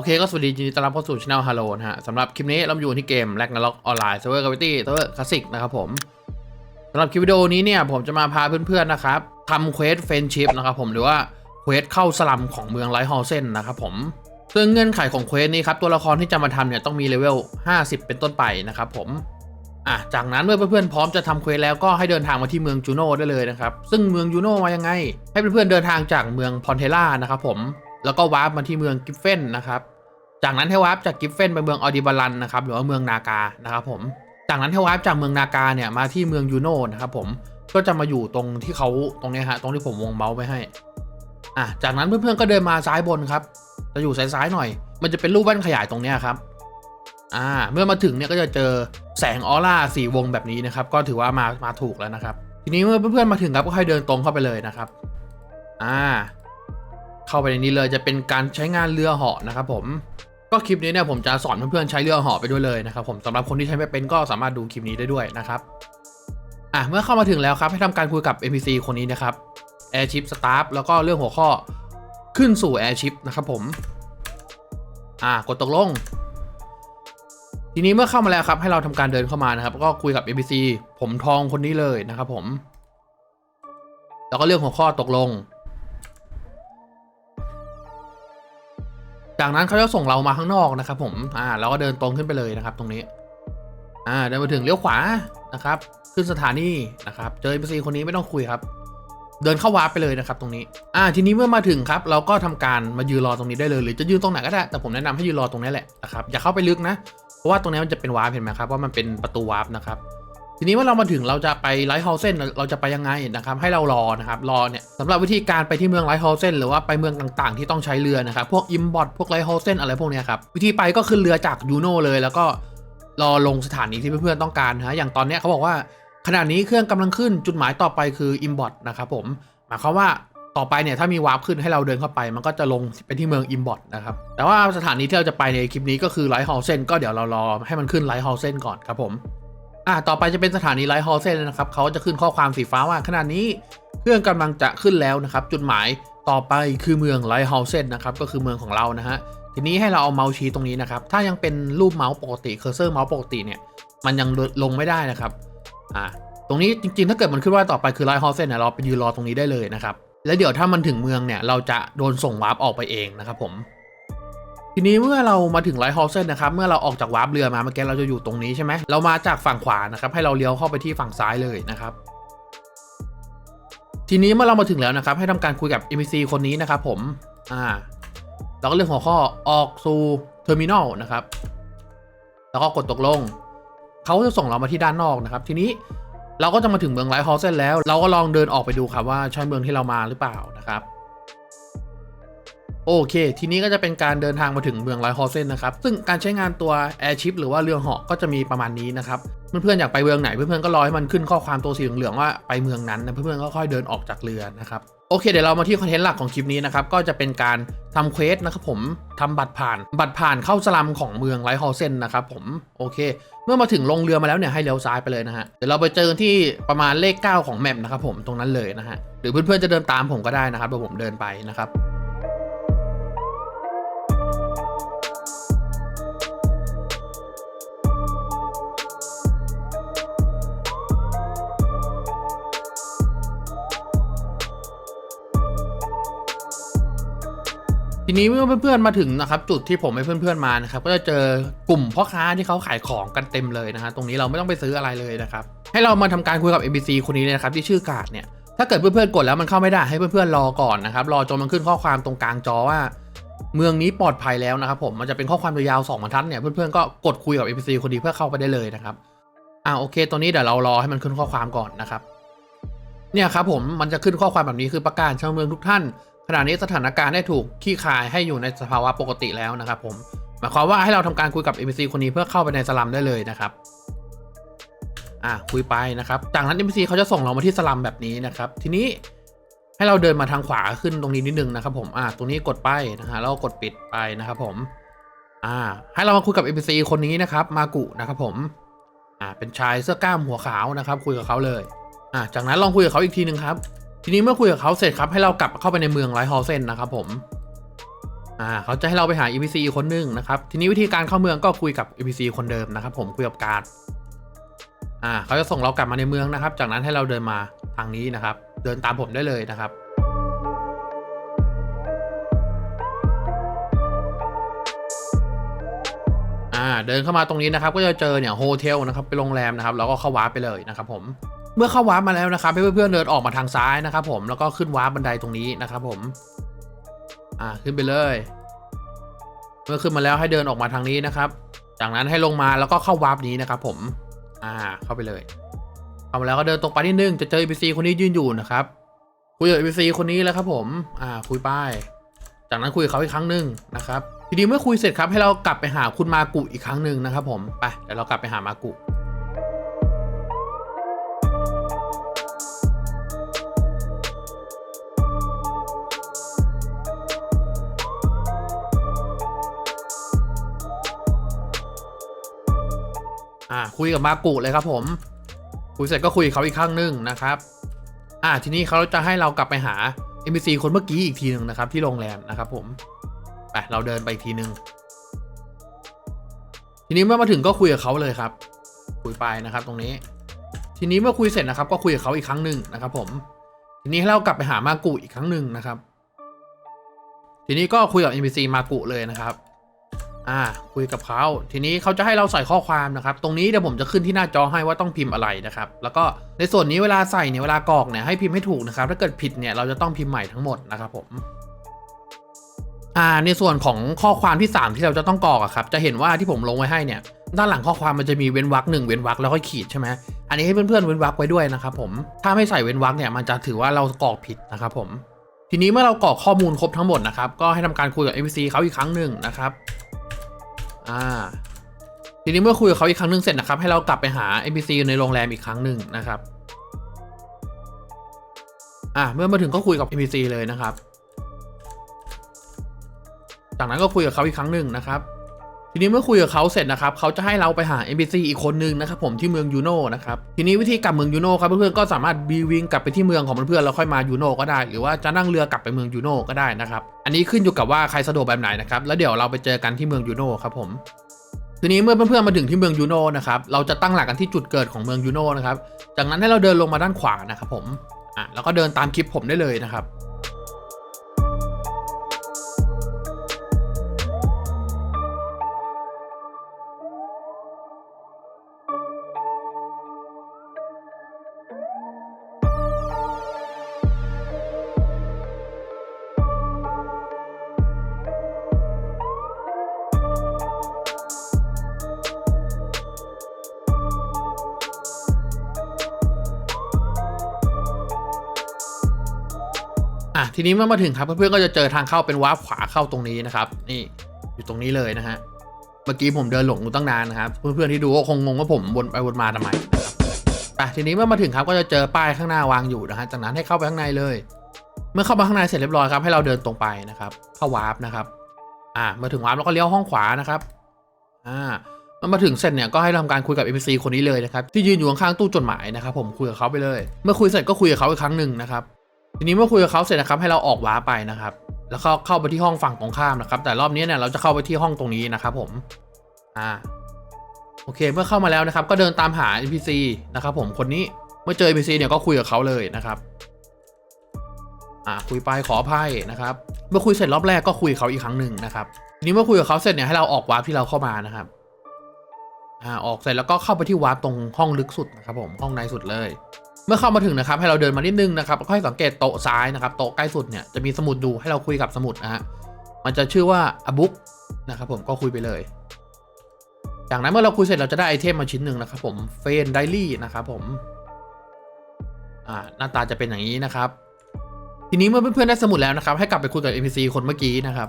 อเคก็สวัสดียินดีต้อนรับเข้าสู่ช anel Halo นะฮะสำหรับคลิปนี้เราอยู่ที่เกม r a g n a r o k ออนไลน์ Server Gravity Server Classic นะครับผมสำหรับคลิปวิดีโอนี้เนี่ยผมจะมาพาเพื่อนๆนะครับทำเควสเฟนชิพนะครับผมหรือว่าเควสเข้าสลัมของเมืองไลท์ฮอลเซนนะครับผมซึ่งเงื่อนไขของเควสนี้ครับตัวละครที่จะมาทำเนี่ยต้องมีเลเวล 50 เป็นต้นไปนะครับผมอะจากนั้นเมื่อเพื่อนๆพร้อมจะทำเควสแล้วก็ให้เดินทางมาที่เมืองจูโน่ได้เลยนะครับซึ่งเมืองจูโน่มายังไง ให้เพื่อนๆเดินทางจากเมืองพอนเทล่านะครับผม แล้วก็วาร์ปมาที่เมืองกิฟเฟนนะครับจากนั้นให้วาร์ปจากกิฟเฟนไปเมืองออดิบาลันนะครับหรือว่าเมืองนากานะครับผมจากนั้นให้วาร์ปจากเมืองนากาเนี่ยมาที่เมืองยูโนนะครับผมก็จะมาอยู่ตรงที่เขาตรงนี้ฮะตรงที่ผมวงเมาส์ไว้ให้อะจากนั้นเพื่อนๆก็เดินมาซ้ายบนครับจะอยู่ซ้ายๆหน่อย มันจะเป็นรูปแว่นขยายตรงนี้ครับอ่าเมื่อมาถึงเนี่ยก็จะเจอแสงออร่าสีวงแบบนี้นะครับ ก็ถือว่ามามาถูกแล้วนะครับ ทีนี้เมื่อเพื่อนๆมาถึงครับก็ให้เดินตรงเข้าไปเลยนะครับ อ่า เข้าไปในนี้เลยจะเป็นการใช้งานเรือเหาะนะครับผมก็คลิปนี้เนี่ยผมจะสอนเพื่อนๆใช้เรือเหาะไปด้วยเลยนะครับผมสำหรับคนที่ใช้ไม่เป็นก็สามารถดูคลิปนี้ได้ด้วยนะครับอะเมื่อเข้ามาถึงแล้วครับให้ทำการคุยกับ NPC คนนี้นะครับ Airship Staff แล้วก็เรื่องหัวข้อขึ้นสู่ Airship นะครับผมอ่ากดตกลง ทีนี้เมื่อเข้ามาแล้วครับให้เราทำการเดินเข้ามานะครับ ก็คุยกับ NPC ผมทองคนนี้เลยนะครับผม แล้วก็เรื่องหัวข้อตกลง จากนั้นเขาจะส่งเรามาข้างนอกนะครับผม อ่าเราก็เดินตรงขึ้นไปเลยนะครับ ตรงนี้ อ่าเดินมาถึงเลี้ยวขวานะครับ ขึ้นสถานีนะครับ เจอ NPC คนนี้ไม่ต้องคุยครับ เดินเข้าวาร์ปไปเลยนะครับ ตรงนี้ อ่า ทีนี้เมื่อมาถึงครับ เราก็ทำการมายืนรอตรงนี้ได้เลย หรือจะยืนตรงไหนก็ได้ แต่ผมแนะนำให้ยืนรอตรงนี้แหละนะครับ อย่าเข้าไปลึกนะ เพราะว่าตรงนี้มันจะเป็นวาร์ปเห็นไหมครับว่ามันเป็นประตูวาร์ปนะครับ ทีนี้เมื่อเรามาถึงเราจะไปไลท์เฮาเซนเราจะไปยังไงนะครับให้เรารอนะครับรอเนี่ยสำหรับวิธีการไปที่เมืองไลท์เฮาเซนหรือว่าไปเมืองต่างๆ ที่ต้องใช้เรือนะครับพวกอิมบอทพวกไลท์เฮาเซนอะไรพวกนี้ครับวิธีไปก็ขึ้นเรือจากยูโนเลย แล้วก็รอลงสถานีที่เพื่อนๆต้องการนะฮะอย่างตอนนี้เขาบอกว่าขณะนี้เครื่องกำลังขึ้นจุดหมายต่อไปคืออิมบอทนะครับผมหมายความว่าต่อไปเนี่ยถ้ามีวาร์ปขึ้นให้เราเดินเข้าไป มันก็จะลงไปที่เมืองอิมบอทนะครับแต่ว่าสถานีที่เราจะไปในคลิปนี้ก็คือไลท์เฮาเซนก็เดี๋ยวเรารอให้มันขึ้นไลท์เฮาเซนก่อนครับผม อ่าต่อไปจะเป็นสถานีไลท์ฮอลเซนนะครับเขาจะขึ้นข้อความสีฟ้าว่าขณะนี้เครื่องกำลังจะขึ้นแล้วนะครับ จุดหมายต่อไปคือเมืองไลท์ฮอลเซนนะครับก็คือเมืองของเรานะฮะทีนี้ให้เราเอาเมาส์ชี้ตรงนี้นะครับ ถ้ายังเป็นรูปเมาส์ปกติเคอร์เซอร์เมาส์ปกติเนี่ย มันยังลงไม่ได้นะครับอ่าตรงนี้จริงๆ ถ้าเกิดมันขึ้นว่าต่อไปคือไลท์ฮอลเซนเนี่ยเราไปยืนรอตรงนี้ได้เลยนะครับแล้วเดี๋ยวถ้ามันถึงเมืองเนี่ยเราจะโดนส่งวาร์ปออกไปเองนะครับผม ทีนี้เมื่อเรามาถึงไลท์ฮอลเซนนะครับเมื่อเราออกจากวาร์ปเรือมาเมื่อกี้เราจะอยู่ตรงนี้ใช่ไหมเรามาจากฝั่งขวานะครับให้เราเลี้ยวเข้าไปที่ฝั่งซ้ายเลยนะครับทีนี้เมื่อเรามาถึงแล้วนะครับ ให้ทำการคุยกับ NPC คนนี้นะครับผมอ่าเราก็เลือกหัวข้อออกสู่เทอร์มินอลนะครับ แล้วก็กดตกลง เขาจะส่งเรามาที่ด้านนอกนะครับ ทีนี้เราก็จะมาถึงเมืองไลท์ฮอลเซนแล้ว เราก็ลองเดินออกไปดูครับว่าใช่เมืองที่เรามาหรือเปล่านะครับ โอเค ทีนี้ก็จะเป็นการเดินทางมาถึงเมืองไลท์ฮอเซนนะครับ ซึ่งการใช้งานตัว Airship หรือว่าเรือเหาะก็จะมีประมาณนี้นะครับ เพื่อนๆอยากไปเมืองไหนเพื่อนๆก็รอให้มันขึ้นข้อความตัวสีเหลืองๆว่าไปเมืองนั้นนะเพื่อนๆก็ค่อยเดินออกจากเรือนะครับโอเคเดี๋ยวเรามาที่คอนเทนต์หลักของคลิปนี้นะครับ ก็จะเป็นการทำเควสนะครับผมทำบัตรผ่าน บัตรผ่านเข้าสลัมของเมืองไลท์ฮอลเซนนะครับผมโอเค เมื่อมาถึงลงเรือมาแล้วเนี่ยให้เลี้ยวซ้ายไปเลยนะฮะเดี๋ยวเราไปเจอกันที่ประมาณเลข 9 ของแมปนะครับผมตรงนั้นเลยนะฮะหรือเพื่อนๆจะเดินตามผมก็ได้นะครับเดี๋ยวผมเดินไปนะครับ ทีนี้เมื่อเพื่อนๆมาถึงนะครับจุดที่ผมให้เพื่อนๆมานะครับก็จะเจอกลุ่มพ่อค้าที่เขาขายของกันเต็มเลยนะฮะตรงนี้เราไม่ต้องไปซื้ออะไรเลยนะครับให้เรามาทำการคุยกับ NPC คนนี้เลยนะครับที่ชื่อกาดเนี่ยถ้าเกิดเพื่อนๆกดแล้วมันเข้าไม่ได้ให้เพื่อนๆรอก่อนนะครับรอจนมันขึ้นข้อความตรงกลางจอว่า เมืองนี้ปลอดภัยแล้วนะครับผมมันจะเป็นข้อความยาวๆสองบรรทัดเนี่ยเพื่อนๆก็กดคุยกับ NPC คนนี้เพื่อเข้าไปได้เลยนะครับอ่าโอเคตัวนี้เดี๋ยวเรารอให้มันขึ้นข้อความก่อนนะครับเนี่ยครับผมมันจะขึ้นข้อความแบบนี้คือประกาศชาวเมืองทุกท่าน ขณะนี้สถานการณ์ได้ถูกขี้คายให้อยู่ในสภาวะปกติแล้วนะครับผมหมายความว่าให้เราทำการคุยกับ NPC คนนี้เพื่อเข้าไปในสลัมได้เลยนะครับอะคุยไปนะครับ จากนั้น NPC เขาจะส่งเรามาที่สลัมแบบนี้นะครับ ทีนี้ให้เราเดินมาทางขวาขึ้นตรงนี้นิดนึงนะครับ ผมอะตรงนี้กดไปนะฮะแล้วก็กดปิดไปนะครับ ผมอ่าให้เรามาคุยกับ NPC คนนี้นะครับ มากุนะครับ ผมอ่าเป็นชายเสื้อกล้ามหัวขาวนะครับ คุยกับเขาเลยอ่าจากนั้นลองคุยกับเขาอีกทีหนึ่งครับ ทีนี้เมื่อคุยกับเขาเสร็จครับให้เรากลับเข้าไปในเมืองไลท์ฮอลเซนนะครับผมอ่าเขาจะให้เราไปหา NPC อีคนหนึ่งนะครับ ทีนี้วิธีการเข้าเมืองก็คุยกับ NPC คนเดิมนะครับ ผมคุยกับการ์ดอ่าเขาจะส่งเรากลับมาในเมืองนะครับ จากนั้นให้เราเดินมาทางนี้นะครับ เดินตามผมได้เลยนะครับอ่าเดินเข้ามาตรงนี้นะครับ ก็จะเจอเนี่ยโฮเทลนะครับเป็นโรงแรมนะครับ แล้วก็เข้าวาร์ปไปเลยนะครับผม มื่อเข้าวาร์ปมาแล้วนะครับให้เพื่อนๆเดินออกมาทางซ้ายนะครับผมแล้วก็ขึ้นวาร์ปบันไดตรงนี้นะครับผมอ่าขึ้นไปเลย เมื่อขึ้นมาแล้วให้เดินออกมาทางนี้นะครับ จากนั้นให้ลงมาแล้วก็เข้าวาร์ปนี้นะครับผมอ่าเข้าไปเลยเข้ามาแล้วก็เดินตรงไปนิดนึงจะเจอ NPC คนนี้ยืนอยู่นะครับคุยกับ NPC คนนี้แล้วครับผมอ่าคุยป้ายจากนั้นคุยกับเขาอีกครั้งหนึ่งนะครับทีนี้เมื่อคุยเสร็จครับให้เรากลับไปหาคุณมากุอีกครั้งหนึ่งนะครับผมไปเดี๋ยวเรากลับไปหามากุ อ่าคุยกับมากุเลยครับผม คุยเสร็จก็คุยกับเขาอีกครั้งหนึ่งนะครับ อ่าทีนี้เขาจะให้เรากลับไปหา NPC คนเมื่อกี้อีกทีหนึ่งนะครับ ที่โรงแรมนะครับผมไปเราเดินไปอีกทีหนึ่งทีนี้เมื่อมาถึงก็คุยกับเขาเลยครับ คุยไปนะครับ ตรงนี้ ทีนี้เมื่อคุยเสร็จนะครับ ก็คุยกับเขาอีกครั้งหนึ่งนะครับ ผม ทีนี้ให้เรากลับไปหามากุอีกครั้งหนึ่งนะครับ ทีนี้ก็คุยกับ NPC มากุเลยนะครับ อ่า คุยกับเขาทีนี้เขาจะให้เราใส่ข้อความนะครับ ตรงนี้เดี๋ยวผมจะขึ้นที่หน้าจอให้ว่าต้องพิมพ์อะไรนะครับ แล้วก็ในส่วนนี้เวลาใส่เนี่ยเวลากรอกเนี่ยให้พิมพ์ให้ถูกนะครับ ถ้าเกิดผิดเนี่ยเราจะต้องพิมพ์ใหม่ทั้งหมดนะครับผมอ่าในส่วนของข้อความที่ 3 ที่เราจะต้องกรอกอะครับ จะเห็นว่าที่ผมลงไว้ให้เนี่ย ด้านหลังข้อความมันจะมีเว้นวรรคหนึ่งเว้นวรรคแล้วก็ขีดใช่ไหมอันนี้ให้เพื่อนๆเว้นวรรคไว้ด้วยนะครับผมถ้าไม่ใส่เว้นวรรคเนี่ยมันจะถือว่าเรากรอกผิดนะครับผมทีนี้เมื่อเรากรอกข้อมูลครบทั้งหมดนะครับก็ให้ทำการคุยกับ NPC เขาอีกครั้งหนึ่งนะครับ อ่า ทีนี้เมื่อคุยกับเขาอีกครั้งหนึ่งเสร็จนะครับ ให้เรากลับไปหา NPC ในโรงแรมอีกครั้งหนึ่งนะครับ อ่าเมื่อมาถึงก็คุยกับ NPC เลยนะครับ จากนั้นก็คุยกับเขาอีกครั้งหนึ่งนะครับ ทีนี้เมื่อคุยกับเขาเสร็จนะครับเขาจะให้เราไปหา NPC อีกคนนึงนะครับผมที่เมืองยูโนนะครับทีนี้วิธีกลับเมืองยูโนครับเพื่อนๆก็สามารถบีวิงกลับไปที่เมืองของเพื่อนๆแล้วค่อยมายูโนก็ได้ หรือว่าจะนั่งเรือกลับไปเมืองยูโนก็ได้นะครับอันนี้ขึ้นอยู่กับว่าใครสะดวกแบบไหนนะครับแล้วเดี๋ยวเราไปเจอกันที่เมืองยูโนครับผมทีนี้เมื่อเพื่อนๆมาถึงที่เมืองยูโนนะครับเราจะตั้งหลักกันที่จุดเกิดของเมืองยูโนนะครับจากนั้นให้เราเดินลงมาด้านขวานะครับผมอะแล้วก็เดินตามคลิปผมได้เลยนะครับ อะทีนี้เมื่อมาถึงครับเพื่อนๆก็จะเจอทางเข้าเป็นวาร์ปขวาเข้าตรงนี้นะครับ นี่อยู่ตรงนี้เลยนะฮะเมื่อกี้ผมเดินหลงอยู่ตั้งนานนะครับเพื่อนๆที่ดูก็คงงงว่าผมวนไปวนมาทำไมนะครับอะทีนี้เมื่อมาถึงครับก็จะเจอป้ายข้างหน้าวางอยู่นะฮะจากนั้นให้เข้าไปข้างในเลย เมื่อเข้ามาข้างในเสร็จเรียบร้อยครับให้เราเดินตรงไปนะครับเข้าวาร์ปนะครับ อะมาถึงวาร์ปแล้วก็เลี้ยวห้องขวานะครับอ่าเมื่อมาถึงเสร็จเนี่ยก็ให้ทำการคุยกับ NPC คนนี้เลยนะครับที่ยืนอยู่ข้างๆตู้จดหมายนะครับผมคุยกับเขาไปเลย เมื่อคุยเสร็จก็คุยกับเขาอีกครั้งหนึ่งนะครับ ทีนี้เมื่อคุยกับเขาเสร็จนะครับให้เราออกว้าไปนะครับ แล้วก็เข้าไปที่ห้องฝั่งตรงข้ามนะครับ แต่รอบนี้เนี่ยเราจะเข้าไปที่ห้องตรงนี้นะครับผมอ่าโอเคเมื่อเข้ามาแล้วนะครับ ก็เดินตามหา NPC นะครับผมคนนี้เมื่อเจอ NPC เนี่ยก็คุยกับเขาเลยนะครับอ่าคุยไปขออภัยนะครับ เมื่อคุยเสร็จรอบแรกก็คุยเขาอีกครั้งหนึ่งนะครับทีนี้เมื่อคุยกับเขาเสร็จเนี่ยให้เราออกวาร์ปที่เราเข้ามานะครับอ่าออกเสร็จแล้วก็เข้าไปที่วาร์ปตรงห้องลึกสุดนะครับผมห้องในสุดเลย เมื่อเข้ามาถึงนะครับให้เราเดินมานิดนึงนะครับค่อยสังเกตโต๊ะซ้ายนะครับโต๊ะใกล้สุดเนี่ยจะมีสมุดดูให้เราคุยกับสมุดนะฮะมันจะชื่อว่าอบุ๊กนะครับผมก็คุยไปเลย จากนั้นเมื่อเราคุยเสร็จเราจะได้ไอเทมมาชิ้นหนึ่งนะครับผมเฟนไดรี่นะครับผมอ่าหน้าตาจะเป็นอย่างนี้นะครับ ทีนี้เมื่อเพื่อนๆได้สมุดแล้วนะครับ ให้กลับไปคุยกับ NPC คนเมื่อกี้นะครับ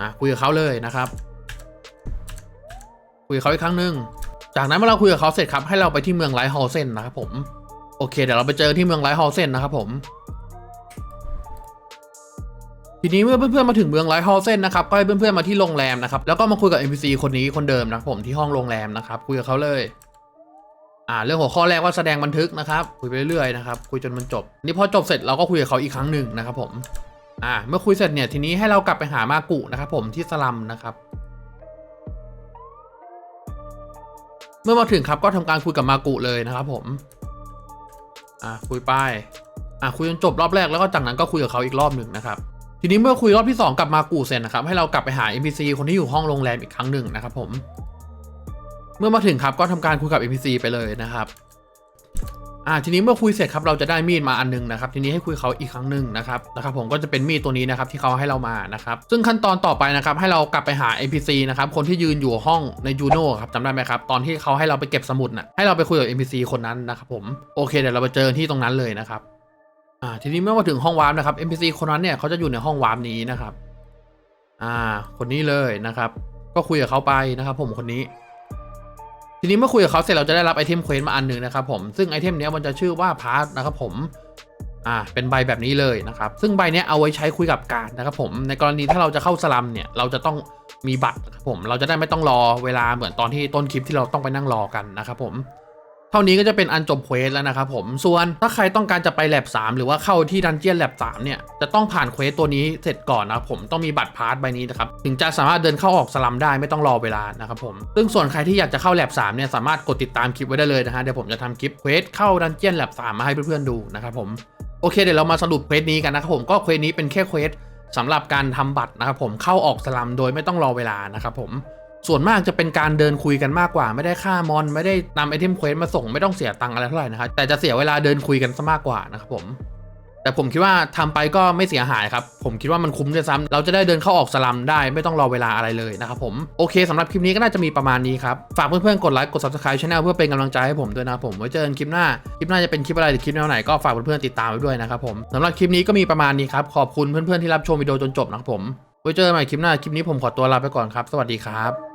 อะคุยกับเขาเลยนะครับ คุยกับเขาอีกครั้งหนึ่ง จากนั้นเมื่อเราคุยกับเขาเสร็จครับให้เราไปที่เมืองไลท์ฮอลเซนนะครับผมโอเค เดี๋ยวเราไปเจอที่เมืองไลท์ฮอลเซนนะครับผมทีนี้เมื่อเพื่อนๆมาถึงเมืองไลท์ฮอลเซนนะครับก็ให้เพื่อนๆมาที่โรงแรมนะครับแล้วก็มาคุยกับ NPC คนนี้คนเดิมนะครับผมที่ห้องโรงแรมนะครับคุยกับเขาเลย อ่า เรื่องหัวข้อแรกว่าแสดงบันทึกนะครับ คุยไปเรื่อยๆนะครับคุยจนมันจบ นี่พอจบเสร็จเราก็คุยกับเขาอีกครั้งหนึ่งนะครับผมอ่าเมื่อคุยเสร็จเนี่ยทีนี้ให้เรากลับไปหามากุนะครับผมที่สลัมนะครับ เมื่อมาถึงครับก็ทำการคุยกับมากุเลยนะครับผม อ่าคุยไป อ่าคุยจนจบรอบแรกแล้วก็จากนั้นก็คุยกับเขาอีกรอบหนึ่งนะครับ ทีนี้เมื่อคุยรอบที่ 2 กับมากุเสร็จนะครับ ให้เรากลับไปหา NPC คนที่อยู่ห้องโรงแรมอีกครั้งหนึ่งนะครับผม เมื่อมาถึงครับก็ทำการคุยกับ NPC ไปเลยนะครับ อ่าทีนี้เมื่อคุยเสร็จครับเราจะได้มีดมาอันหนึงนะครับทีนี้ให้คุยเขาอีกครั้งหนึ่งนะครับนะครับผมก็จะเป็นมีดตัวนี้นะครับที่เขาให้เรามานะครับซึ่งขั้นตอนต่อไปนะครับให้เรากลับไปหา NPC นะครับคนที่ยืนอยู่ห้องในจูโน่ครับจำได้ไหมครับตอนที่เขาให้เราไปเก็บสมุดน่ะให้เราไปคุยกับ NPC คนนั้นนะครับผมโอเคเดี๋ยวเราไปเจอที่ตรงนั้นเลยนะครับอ่าทีนี้เมื่อมาถึงห้องวาร์ปนะครับ NPC คนนั้นเนี่ยเขาจะอยู่ในห้องวาร์ปนี้นะครับอ่าคนนี้เลยนะครับ ก็คุยกับเขาไปนะครับผมคนนี้ ทีนี้เมื่อคุยกับเขาเสร็จเราจะได้รับไอเทมเควสมาอันหนึ่งนะครับผมซึ่งไอเทมเนี้ยมันจะชื่อว่าพาร์ทนะครับผมอ่าเป็นใบแบบนี้เลยนะครับซึ่งใบเนี้ยเอาไว้ใช้คุยกับการนะครับผมในกรณีถ้าเราจะเข้าสลัมเนี่ยเราจะต้องมีบัตรนะครับผมเราจะได้ไม่ต้องรอเวลาเหมือนตอนที่ต้นคลิปที่เราต้องไปนั่งรอกันนะครับผม เท่านี้ก็จะเป็นอันจบเควสแล้วนะครับผมส่วนถ้าใครต้องการจะไปแลบ3 หรือว่าเข้าที่ดันเจียนแลบ3เนี่ยจะต้องผ่านเควสตัวนี้เสร็จก่อนนะครับผมต้องมีบัตรพาสใบนี้นะครับถึงจะสามารถเดินเข้าออกสลัมได้ไม่ต้องรอเวลานะครับผมซึ่งส่วนใครที่อยากจะเข้าแลบ3เนี่ยสามารถกดติดตามคลิปไว้ได้เลยนะฮะเดี๋ยวผมจะทำคลิปเควสเข้าดันเจียนแลบ3มาให้เพื่อนๆดูนะครับผมโอเคเดี๋ยวเรามาสรุปเควสนี้กันนะครับผมก็เควสนี้เป็นแค่เควสสำหรับการทำบัตรนะครับผมเข้าออกสลัมโดยไม่ต้องรอเวลานะครับผม ส่วนมากจะเป็นการเดินคุยกันมากกว่า ไม่ได้ค่ามอน ไม่ได้นำไอเทมเควสมาส่งไม่ต้องเสียตังค์อะไรเท่าไหร่นะครับแต่จะเสียเวลาเดินคุยกันซะมากกว่านะครับผมแต่ผมคิดว่าทำไปก็ไม่เสียหายครับ ผมคิดว่ามันคุ้มด้วยซ้ำเราจะได้เดินเข้าออกสลัมได้ไม่ต้องรอเวลาอะไรเลยนะครับผมโอเคสำหรับคลิปนี้ก็น่าจะมีประมาณนี้ครับ ฝากเพื่อนๆกดไลค์กด subscribe channel เพื่อเป็นกำลังใจให้ผมด้วยนะผมไว้เจอกันคลิปหน้า คลิปหน้าจะเป็นคลิปอะไรหรือคลิปแนวไหนก็ฝากเพื่อนๆติดตามไว้ด้วยนะครับผมสำหรับคลิปนี้ก็มีประมาณนี้ครับขอบคุณเพื่อนๆที่รับชมวิดีโอจนจบนะครับผมไว้เจอกันใหม่คลิปหน้าคลิปนี้ผมขอตัวลาไปก่อนครับ สวัสดีครับ